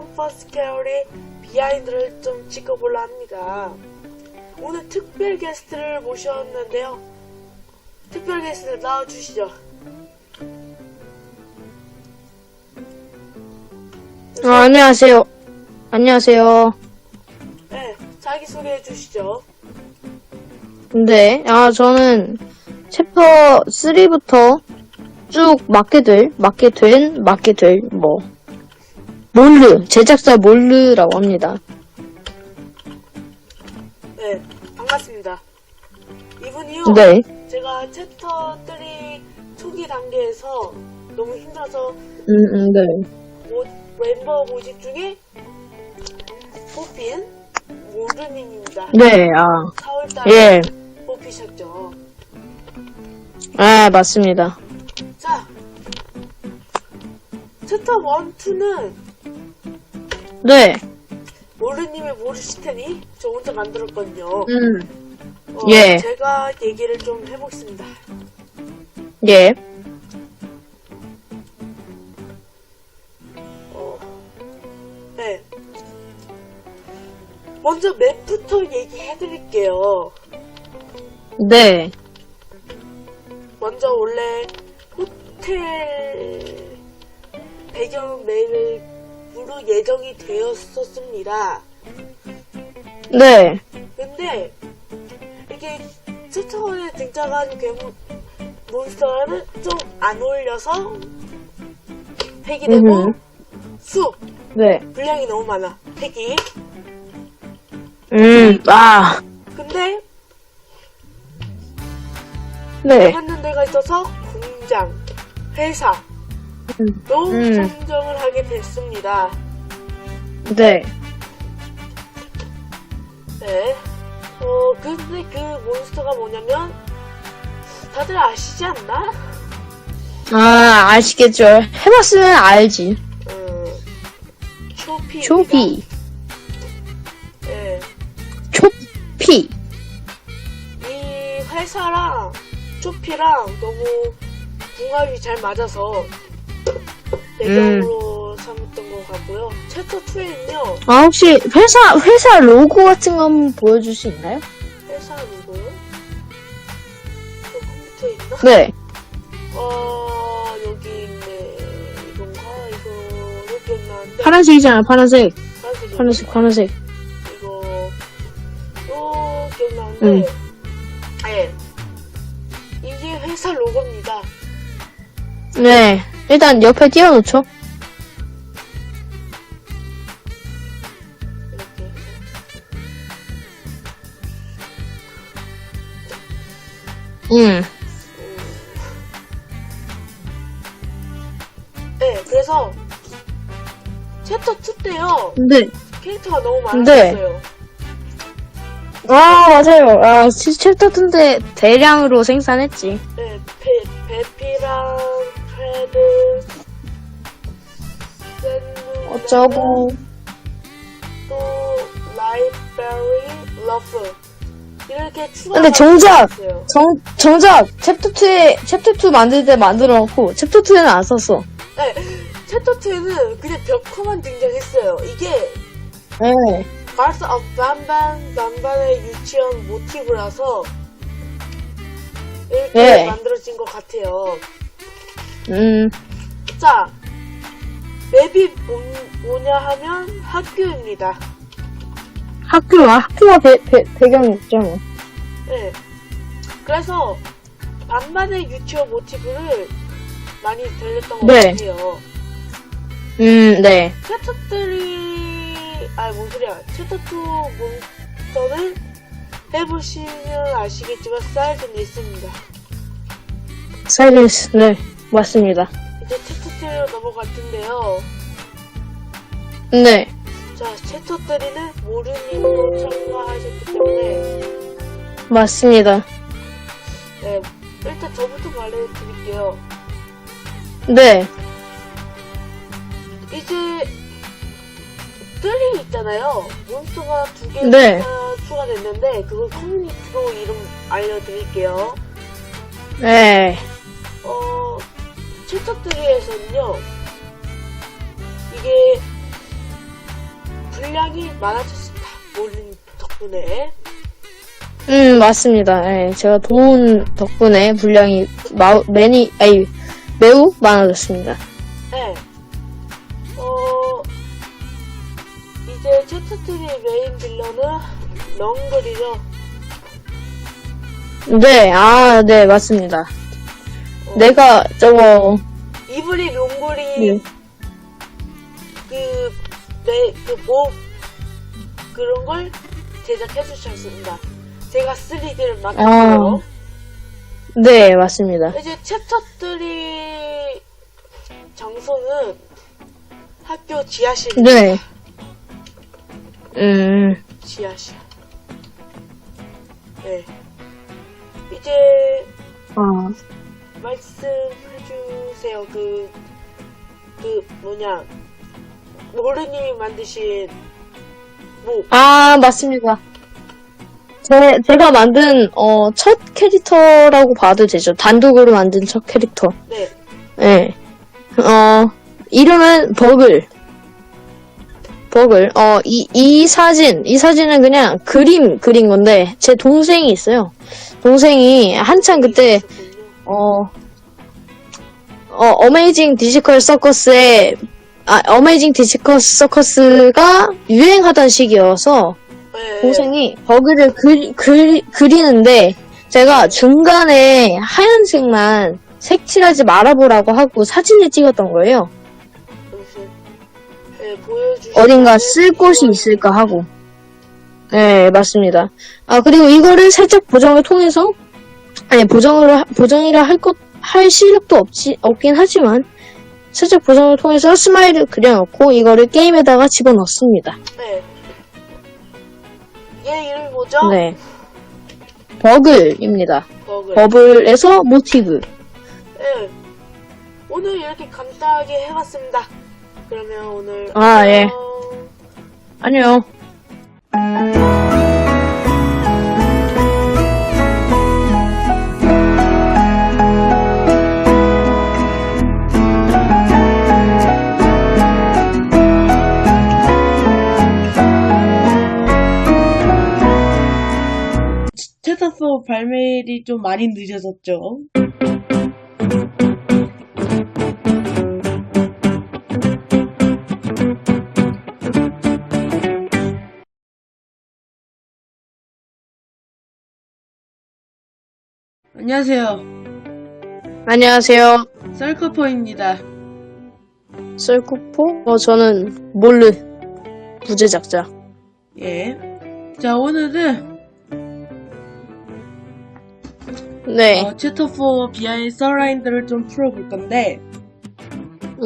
컴퍼스케어의 비하인드를 좀 찍어볼라 합니다. 오늘 특별 게스트를 모셨는데요. 특별 게스트 나와주시죠. 아, 안녕하세요. 안녕하세요. 네, 자기소개해 주시죠. 네, 아, 저는 챕터 3부터 쭉 맡게 될, 맡게 된, 맡게 될, 뭐, 몰르, 제작자 몰르라고 합니다. 네, 반갑습니다. 이분이요. 네, 제가 챕터 3 초기 단계에서 너무 힘들어서 음, 음, 네. 모, 멤버 모집 중에 뽑힌 모르님입니다. 네, 아, 4월달에 예, 뽑히셨죠. 아, 맞습니다. 자, 챕터 1, 2는 네, 모르님이 모르실 테니 저 혼자 만들었거든요. 음, 어, 예. 제가 얘기를 좀 해보겠습니다. 예, 어, 네. 먼저 맵부터 얘기해드릴게요. 네, 먼저 원래 호텔 배경 맵으 로 예정이 되었었습니다. 네, 근데 이게 최초에 등장한 괴물 몬스터는 좀안 어울려서 폐기되고 음흠. 수 네, 분량이 너무 많아 폐기. 음, 아, 근데 네, 찾는 데가 있어서 공장, 회사 로 음. 선정을 하게 됐습니다. 네, 네. 어, 근데 그 몬스터가 뭐냐면, 다들 아시지 않나? 아, 아시겠죠? 해봤으면 알지. 어, 초피. 초비, 네. 초피, 이 회사랑 초피랑 너무 궁합이 잘 맞아서 배경으로 삼았던 것 같고요. 챕터 2에는요, 아, 혹시 회사, 회사 로고 같은 거 한번 보여줄 수 있나요? 회사 누구요? 저 컴퓨터에 있나? 네. 어, 여기 있네. 이건가? 이거, 여기 기억나는데. 파란색이잖아, 파란색. 파란색이 파란색, 파란색. 이거, 또 기억나는데. 응. 예. 이게 회사 로고입니다. 네. 일단 옆에 띄워놓죠. 이렇게. 응. 네, 그래서 챕터 2 때요. 네. 캐릭터가 너무 네. 많았어요. 아, 맞아요. 아, 치- 챕터 2인데 대량으로 생산했지. 어쩌고. 또 라이브러리, 러프 이렇게 추가. 근데 정작, 있어요. 정, 정작 챕터 2에, 챕터 2 만들 때 만들어 놓고, 챕터 2에는 안 썼어. 네, 챕터 2에는 그냥 벽화만 등장했어요. 이게 네. 가스 업 반반 반반의 유치원 모티브라서 이렇게 네. 만들어진 것 같아요. 음, 자, 맵이 뭐, 뭐냐 하면 학교입니다. 학교가, 학교가 배, 배, 배경이었죠, 뭐. 네. 그래서 반반의 유치원 모티브를 많이 들렸던 것 네. 같아요. 음, 네. 챕터3, 아니 뭔 소리야. 챕터2 몬스터는 해보시면 아시겠지만 사이즈는 있습니다. 사이렌스, 네. 맞습니다. 이제 챕터2로 넘어갈 텐데요. 네. 자, 챕터 3는 모르님도 참가하셨기 때문에 맞습니다. 네, 일단 저부터 말해드릴게요. 네. 이제 뜰이 있잖아요. 몬스터가 두 개가 네. 추가됐는데 그걸 커뮤니티로 이름 알려드릴게요. 네. 어, 챕터 3에서는요. 이게 분량이 많아졌습니다. 몰린 덕분에. 음, 맞습니다. 예, 제가 도움 덕분에 분량이 마, 매니, 아니, 매우 많아졌습니다. 네. 어, 이제 챕터3의 메인 빌런은 렁글이죠. 네, 아, 네, 맞습니다. 어, 내가, 저거, 이블리 롱골이 네. 그, 네, 그, 뭐, 그런 걸 제작해 주셨습니다. 제가 3D를 맡았고요. 네, 맞습니다. 이제 챕터 3 장소는 학교 지하실. 네. 음, 지하실. 네. 이제 아, 말씀해주세요. 그, 그, 뭐냐. 모르님이 만드신, 뭐, 아, 맞습니다. 제, 제가 만든, 어, 첫 캐릭터라고 봐도 되죠. 단독으로 만든 첫 캐릭터. 네. 예. 어, 이름은 버글. 버글. 어, 이, 이 사진, 이 사진은 그냥 그림 그린 건데, 제 동생이 있어요. 동생이 한창 그때, 있었군요. 어, 어, 어메이징 디지컬 서커스에, 아, 어메이징 디지컬 서커스가 유행하던 시기여서, 네. 동생이 버그를 그, 그, 그리는데, 제가 중간에 하얀색만 색칠하지 말아보라고 하고 사진을 찍었던 거예요. 네, 어딘가 쓸 곳이 있을까 하고. 네, 맞습니다. 아, 그리고 이거를 살짝 보정을 통해서, 아니, 보정을, 하- 보정이라 할 것, 할 실력도 없지, 없긴 하지만, 살짝 보정을 통해서 스마일을 그려놓고, 이거를 게임에다가 집어넣습니다. 네. 얘 이름이 뭐죠? 네. 버글입니다. 버글. 버블에서 모티브. 네. 오늘 이렇게 간단하게 해봤습니다. 그러면 오늘. 아, 예. 안녕. 안녕. 챕터4 발매일이 좀 많이 늦어졌죠. 안녕하세요. 안녕하세요. 썰커퍼입니다. 썰코포? 어, 저는 몰르. 부재작자. 예. 자, 오늘은 네. 어, 챕터 4 비하인 서라인들을 좀 풀어볼 건데,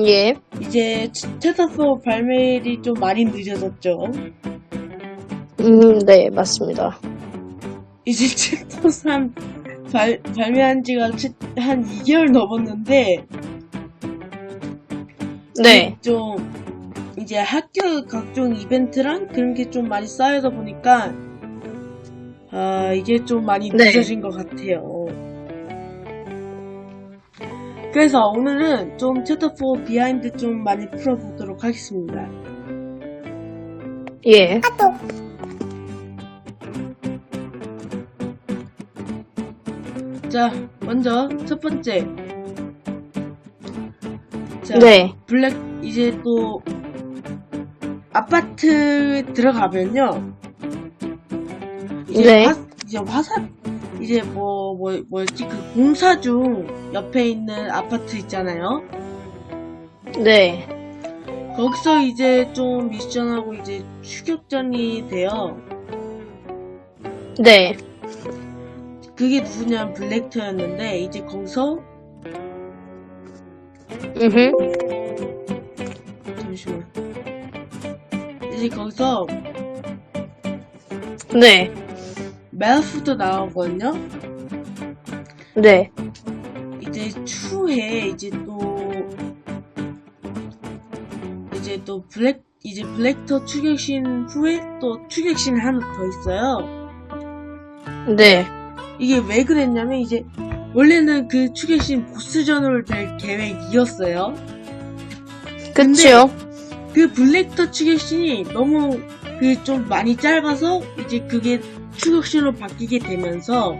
예. 이제 챕터 4 발매일이 좀 많이 늦어졌죠. 음, 네, 맞습니다. 이제 챕터 3 발, 발매한 지가 치- 한 2개월 넘었는데, 네. 좀, 이제 학교 각종 이벤트랑 그런 게 좀 많이 쌓여다 보니까, 아, 이게 좀 많이 네. 늦어진 것 같아요. 그래서 오늘은 좀 챕터4 비하인드 좀 많이 풀어보도록 하겠습니다. 예. 자, 먼저 첫 번째. 자, 네. 블랙 이제 또 아파트 들어가면요. 이제 네. 화, 이제 화산 이제 뭐 뭐 뭐였지 그 공사 중 옆에 있는 아파트 있잖아요. 네. 거기서 이제 좀 미션하고 이제 추격전이 돼요. 네. 그게 누구냐면 블랙터였는데 이제 거기서 음흠. 잠시만. 이제 거기서 네. 멜프도 나오거든요. 네. 이제 추후에 이제 또 이제 또 블랙 이제 블랙터 추격신 후에 또 추격신이 하나 더 있어요. 네. 이게 왜 그랬냐면 이제 원래는 그 추격신 보스전으로 될 계획이었어요. 그치요? 그 블랙터 추격신이 너무 그 좀 많이 짧아서 이제 그게 추격신으로 바뀌게 되면서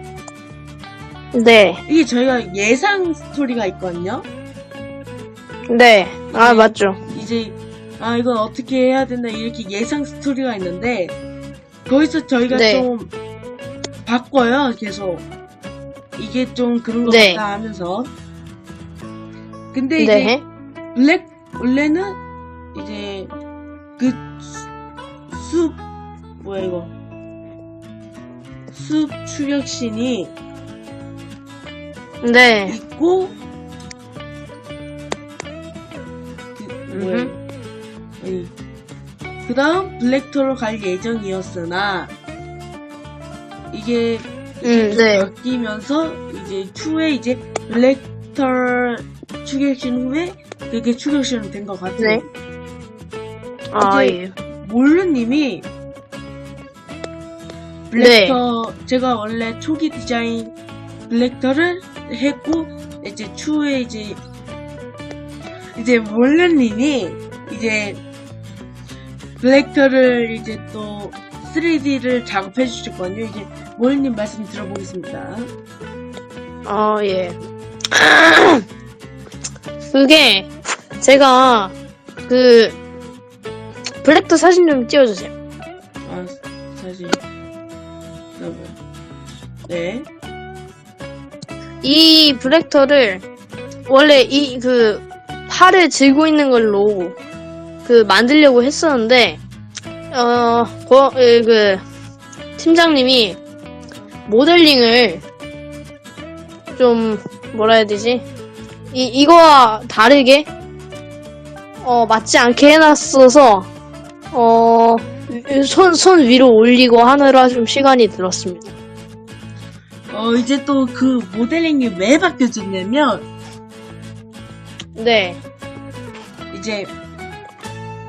네. 이게 저희가 예상 스토리가 있거든요. 네. 아, 네. 맞죠. 이제 아 이건 어떻게 해야 된다 이렇게 예상 스토리가 있는데 거기서 저희가 네. 좀 바꿔요 계속 이게 좀 그런 것 네. 같다 하면서 근데 이제 네. 블랙 원래는 이제 그 숲 뭐야 이거 숲 추격신이 네. 있고 그 뭐야 그 다음 블랙터로 갈 예정이었으나 이게 음, 네. 바뀌면서 이제 추후에 이제 블랙터 추격신 후에 그게 추격신이 된것 같아요. 네. 아, 예. 몰루님이 블랙터 제가 원래 초기 디자인 블랙터를 했고 이제 추후에 이제 이제 몰루님이 이제 블랙터를 이제 또 3D를 작업해 주셨거든요. 이제 몰루님 말씀 들어보겠습니다. 아, 예. 그게, 제가, 그, 블랙터 사진 좀 띄워주세요. 아 사실 여러분 네이 블랙터를, 원래 이, 그, 팔을 들고 있는 걸로, 그, 만들려고 했었는데, 어, 거, 에, 그, 팀장님이, 모델링을, 좀, 뭐라 해야 되지? 이, 이거와 다르게, 어, 맞지 않게 해놨어서, 어, 손, 손 위로 올리고 하느라 좀 시간이 들었습니다. 어, 이제 또 그 모델링이 왜 바뀌어졌냐면, 네, 이제,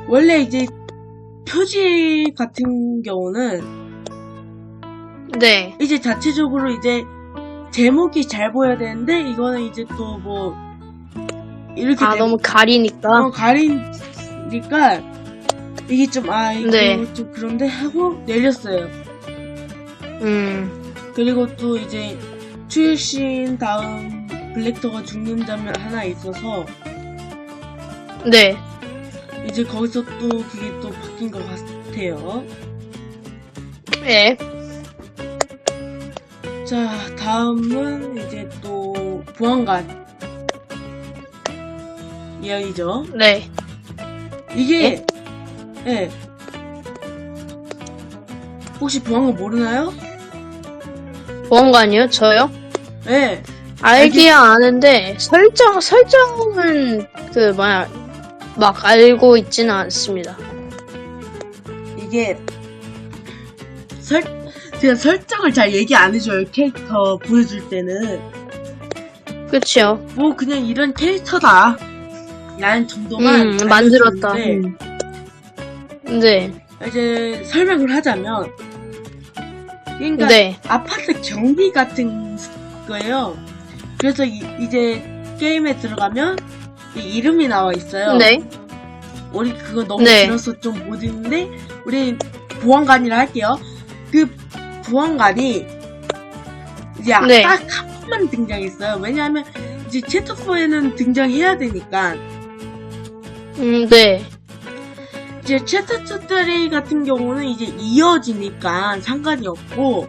원래 이제 표지 같은 경우는, 네, 이제 자체적으로 이제 제목이 잘 보여야 되는데, 이거는 이제 또 뭐, 이렇게 아, 되- 너무 가리니까. 어, 가리니까, 이게 좀, 아, 이거 네. 좀 그런데 하고 내렸어요. 음, 그리고 또 이제, 출신 다음 블랙터가 죽는 장면 하나 있어서, 네, 이제 거기서 또 그게 또 바뀐 것 같아요. 네, 자, 다음은 이제 또 보안관 이야기죠. 네. 이게 예. 혹시 보안관 모르나요? 보안관이요? 저요? 예. 알기야 아는데, 설정, 설정은, 그, 뭐야, 막 알고 있지는 않습니다. 이게 설 제가 설정을 잘 얘기 안 해줘요. 캐릭터 보여줄 때는 그쵸? 뭐 그냥 이런 캐릭터다. 라는 정도만 음, 만들었다. 알려주는데 음. 네, 이제 설명을 하자면 그러니까 네, 아파트 경비 같은 거예요. 그래서 이, 제 게임에 들어가면 이 이름이 나와 있어요. 네, 우리 그거 너무 네. 길어서 좀 못 읽는데 우리 보안관이라 할게요. 그 보안관이 이제 네. 딱한 번만 등장했어요. 왜냐하면 이제 챕터 4에는 등장해야 되니까 음, 네, 이제 챕터 2, 3 같은 경우는 이제 이어지니까 상관이 없고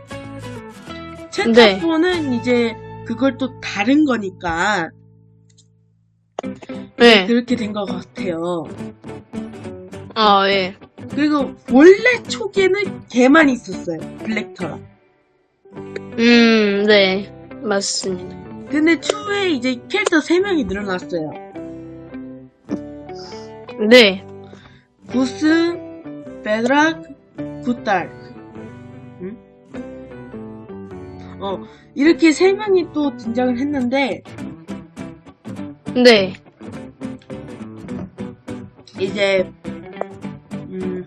챕터 네. 4는 이제 그걸 또 다른 거니까 네, 그렇게 된 것 같아요. 아, 예. 그리고 원래 초기에는 걔만 있었어요. 블랙터가. 음, 네, 맞습니다. 근데 추후에 이제 캐릭터 3명이 늘어났어요. 네, 구스, 베드락, 굿달. 응? 어, 이렇게 3명이 또 등장을 했는데, 네, 이제, 음,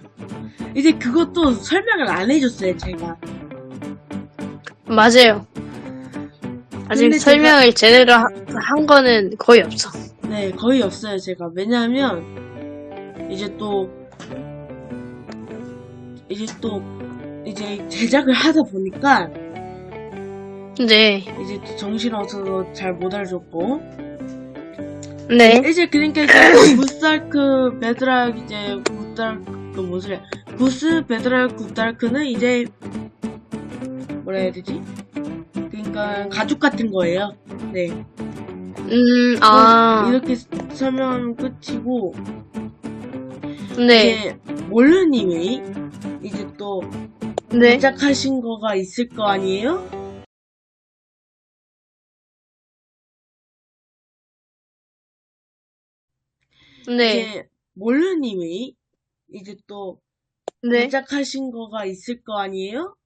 이제 그것도 설명을 안 해줬어요, 제가. 맞아요. 아직 설명을 제대로 하- 한 거는 거의 없어. 네, 거의 없어요, 제가. 왜냐하면, 이제 또 이제 또 이제 제작을 하다 보니까 네. 이제 또 정신 없어서 잘 못 알아줬고 네. 이제 그러니까 이제 구스달크 베드락 이제 구스달크 무슨 구스 베드락 구스달크는 이제 뭐라 해야 되지? 그러니까 가죽 같은 거예요. 네. 음, 아. 이렇게 설명 끝이고 네. 이제 몰르님이 이제 또 네. 제작하신 거가 있을 거 아니에요? 네. 이제 몰르님이 이제 또 네. 제작하신 거가 있을 거 아니에요?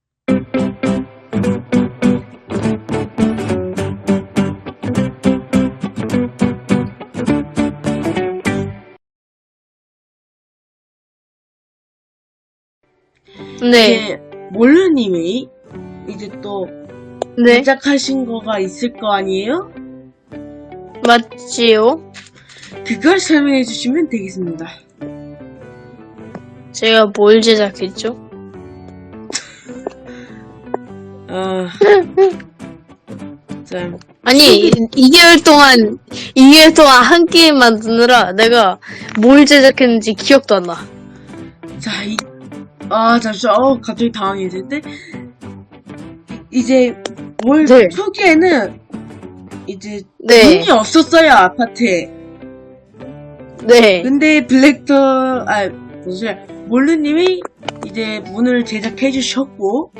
네. 이제 몰르님이 이제 또 네. 제작하신 거가 있을 거 아니에요? 맞지요? 그걸 설명해 주시면 되겠습니다. 제가 뭘 제작했죠? 아, 참, 아니, 2개월 동안, 2개월 동안 한 게임 만드느라 내가 뭘 제작했는지 기억도 안 나. 자, 이, 아, 잠시만, 어, 갑자기 당황해지는데? 이제, 뭘, 네. 초기에는, 이제, 네. 문이 없었어요, 아파트에. 네. 근데, 블랙터, 아, 무슨, 몰르님이, 이제, 문을 제작해 주셨고,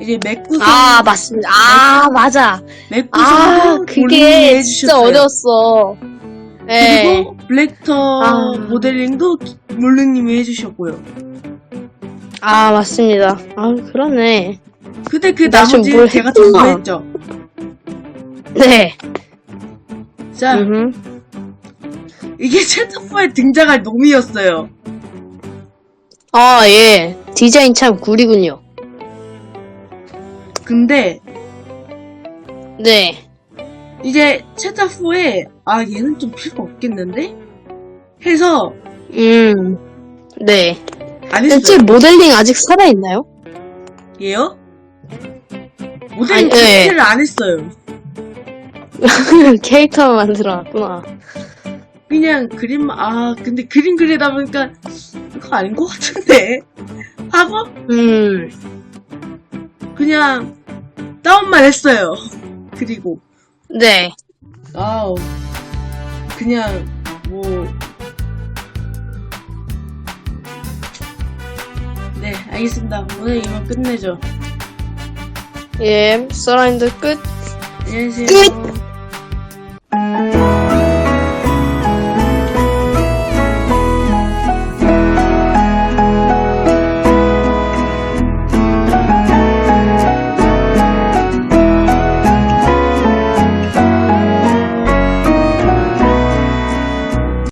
이제, 맥구성, 아, 맞습니다. 아, 맞아. 맥구성도 아, 그게 진짜 해주셨어요. 어려웠어. 네. 그리고, 블랙터 아. 모델링도 몰르님이 해주셨고요. 아, 맞습니다. 아, 그러네. 근데 그나좀 나머지 뭘 제가 했구나. 전부 했죠. 네. 자, 음흠. 이게 챕터4에 등장할 놈이었어요. 아, 예. 디자인 참 구리군요. 근데 네. 이제 챕터4에 아 얘는 좀 필요 없겠는데? 해서 음. 네. 안 했어요. 모델링 아직 살아있나요? 얘요? 모델 아니, 네. 자체를 안 했어요. 캐릭터만 만들어놨구나. 그냥 그림 아 근데 그림 그리다 보니까 이거 아닌 것 같은데 하고 음. 그냥 다운만 했어요. 그리고 네. 아우 그냥 뭐 네, 알겠습니다. 오늘 이만 끝내죠. 예. 서라인드 끝. 안녕히 계세요. 끝!